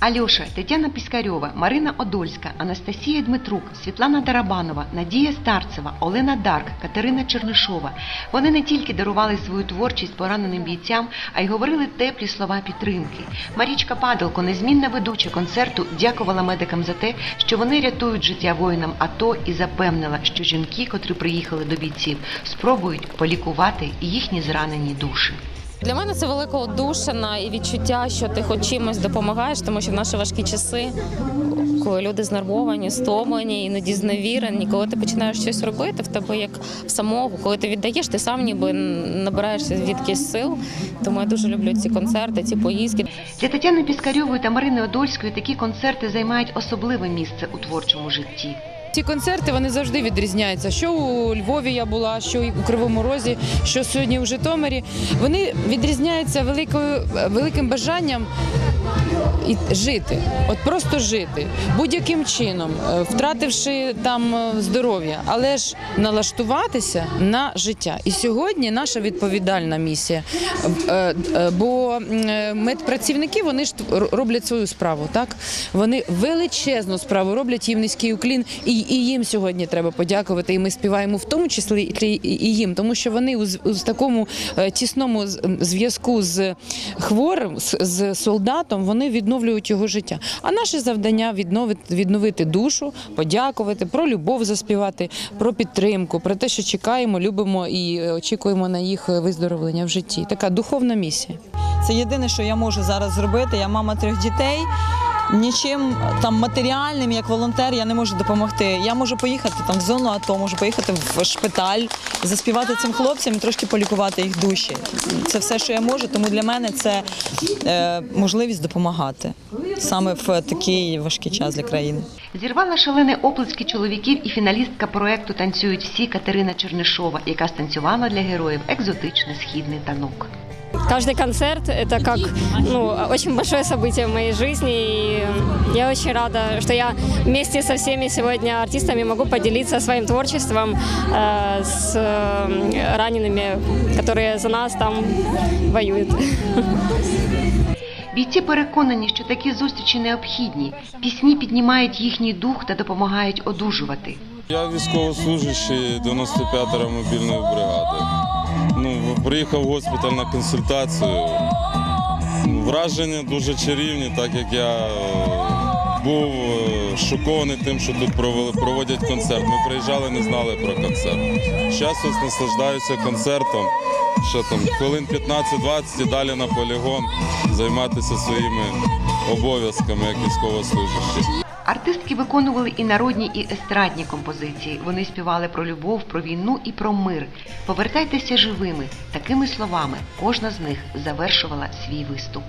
Альоша, Тетяна Піскарьова, Марина Одольська, Анастасія Дмитрук, Світлана Тарабанова, Надія Старцева, Олена Дарк, Катерина Чернишова. Вони не тільки дарували свою творчість пораненим бійцям, а й говорили теплі слова підтримки. Марічка Падалко, незмінна ведуча концерту, дякувала медикам за те, що вони рятують життя воїнам АТО і запевнила, що жінки, котрі приїхали до бійців, спробують полікувати їхні зранені душі. Для мене це велика одушина і відчуття, що ти хоч чимось допомагаєш, тому що в наші важкі часи, коли люди знервовані, стомлені, іноді зневірені, коли ти починаєш щось робити в тебе як в самого, коли ти віддаєш, ти сам ніби набираєшся звідкись сил. Тому я дуже люблю ці концерти, ці поїздки. Для Тетяни Піскарьової та Марини Одольської такі концерти займають особливе місце у творчому житті. Ці концерти вони завжди відрізняються. Що у Львові я була, що у Кривому Розі, що сьогодні у Житомирі. Вони відрізняються великою великим бажанням жити, от просто жити будь-яким чином, е, втративши там е, здоров'я, але ж налаштуватися на життя. І сьогодні наша відповідальна місія. Е, Бо медпрацівники вони ж роблять свою справу, так вони величезну справу роблять їм низький уклін, і, і їм сьогодні треба подякувати. І ми співаємо в тому числі і- їм, тому що вони у, такому е, тісному зв'язку з хворим, з, солдатом, вони відновлюють його життя. А наше завдання відновити, відновити душу, подякувати, про любов заспівати, про підтримку, про те, що чекаємо, любимо і е, очікуємо на їх виздоровлення в житті. Така духовна місія. Це єдине, що я можу зараз зробити. Я мама трьох дітей. Нічим там матеріальним, як волонтер, я не можу допомогти. Я можу поїхати там в зону АТО, можу поїхати в шпиталь, заспівати цим хлопцям і трошки полікувати їх душі. Це все, що я можу. Тому для мене це е, можливість допомагати саме в такий важкий час для країни. Зірвала шалений оплески чоловіків і фіналістка проекту Танцюють всі Катерина Чернишова, яка станцювала для героїв екзотичний східний танок. Каждый концерт – это как ну, очень большое событие в моей жизни. И я очень рада, что я вместе со всеми сегодня артистами могу поделиться своим творчеством э, с э, ранеными, которые за нас там воюют. Бійці переконані, що такі зустрічі необхідні. Пісні піднімають їхній дух та допомагають одужувати. Я військовослужащий 95-ї мобільної бригади. Ну, приїхав в госпіталь на консультацію. Враження дуже чарівні, так як я е, був е, шокований тим, що тут проводять концерт. Ми приїжджали, не знали про концерт. Зараз ось наслаждаюся концертом. Ще там хвилин 15-20 і далі на полігон займатися своїми обов'язками як військовослужащий. Артистки виконували і народні, і естрадні композиції. Вони співали про любов, про війну і про мир. Повертайтеся живими. Такими словами кожна з них завершувала свій виступ.